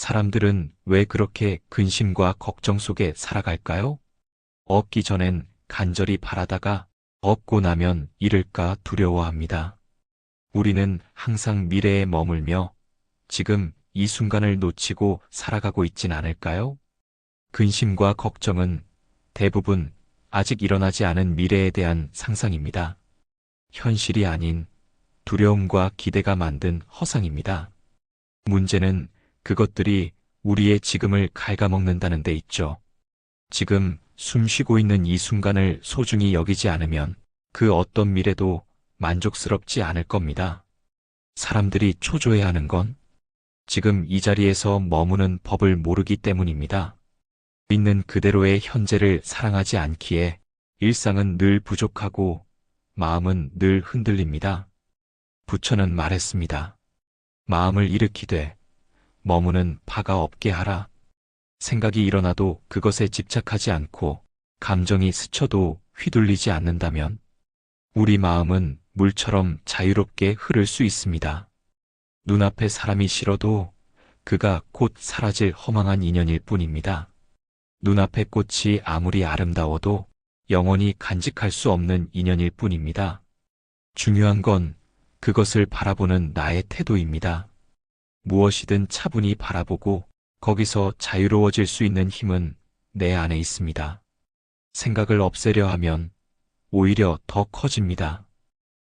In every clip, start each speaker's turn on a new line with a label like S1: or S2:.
S1: 사람들은 왜 그렇게 근심과 걱정 속에 살아갈까요? 얻기 전엔 간절히 바라다가 얻고 나면 잃을까 두려워합니다. 우리는 항상 미래에 머물며 지금 이 순간을 놓치고 살아가고 있진 않을까요? 근심과 걱정은 대부분 아직 일어나지 않은 미래에 대한 상상입니다. 현실이 아닌 두려움과 기대가 만든 허상입니다. 문제는 그것들이 우리의 지금을 갉아먹는다는 데 있죠. 지금 숨 쉬고 있는 이 순간을 소중히 여기지 않으면 그 어떤 미래도 만족스럽지 않을 겁니다. 사람들이 초조해 하는 건 지금 이 자리에서 머무는 법을 모르기 때문입니다. 있는 그대로의 현재를 사랑하지 않기에 일상은 늘 부족하고 마음은 늘 흔들립니다. 부처는 말했습니다. 마음을 일으키되 머무는 파가 없게 하라. 생각이 일어나도 그것에 집착하지 않고 감정이 스쳐도 휘둘리지 않는다면 우리 마음은 물처럼 자유롭게 흐를 수 있습니다. 눈앞에 사람이 싫어도 그가 곧 사라질 허망한 인연일 뿐입니다. 눈앞의 꽃이 아무리 아름다워도 영원히 간직할 수 없는 인연일 뿐입니다. 중요한 건 그것을 바라보는 나의 태도입니다. 무엇이든 차분히 바라보고 거기서 자유로워질 수 있는 힘은 내 안에 있습니다. 생각을 없애려 하면 오히려 더 커집니다.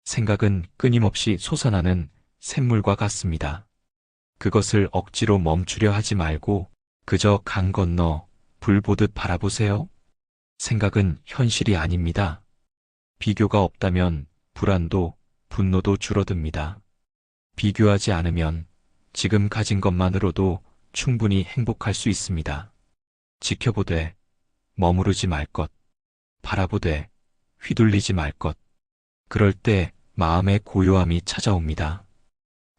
S1: 생각은 끊임없이 솟아나는 샘물과 같습니다. 그것을 억지로 멈추려 하지 말고 그저 강 건너 불 보듯 바라보세요. 생각은 현실이 아닙니다. 비교가 없다면 불안도 분노도 줄어듭니다. 비교하지 않으면 지금 가진 것만으로도 충분히 행복할 수 있습니다. 지켜보되 머무르지 말 것, 바라보되 휘둘리지 말 것. 그럴 때 마음의 고요함이 찾아옵니다.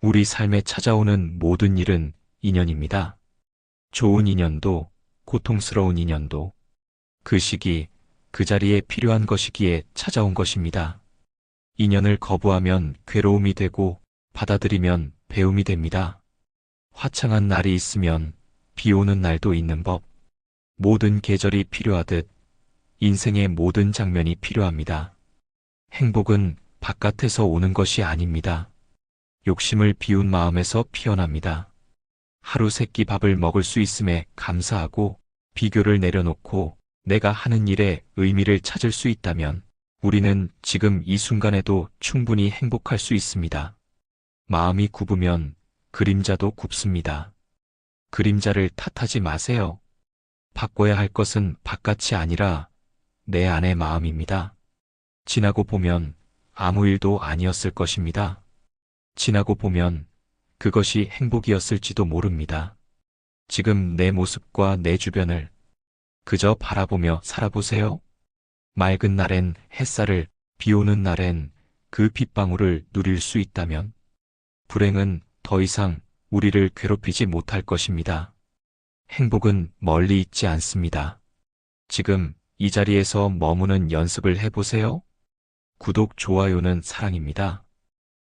S1: 우리 삶에 찾아오는 모든 일은 인연입니다. 좋은 인연도 고통스러운 인연도 그 시기, 그 자리에 필요한 것이기에 찾아온 것입니다. 인연을 거부하면 괴로움이 되고 받아들이면 배움이 됩니다. 화창한 날이 있으면 비 오는 날도 있는 법. 모든 계절이 필요하듯 인생의 모든 장면이 필요합니다. 행복은 바깥에서 오는 것이 아닙니다. 욕심을 비운 마음에서 피어납니다. 하루 세 끼 밥을 먹을 수 있음에 감사하고 비교를 내려놓고 내가 하는 일에 의미를 찾을 수 있다면 우리는 지금 이 순간에도 충분히 행복할 수 있습니다. 마음이 굽으면 그림자도 굽습니다. 그림자를 탓하지 마세요. 바꿔야 할 것은 바깥이 아니라 내 안의 마음입니다. 지나고 보면 아무 일도 아니었을 것입니다. 지나고 보면 그것이 행복이었을지도 모릅니다. 지금 내 모습과 내 주변을 그저 바라보며 살아보세요. 맑은 날엔 햇살을, 비 오는 날엔 그 빗방울을 누릴 수 있다면 불행은 더 이상 우리를 괴롭히지 못할 것입니다. 행복은 멀리 있지 않습니다. 지금 이 자리에서 머무는 연습을 해보세요. 구독, 좋아요는 사랑입니다.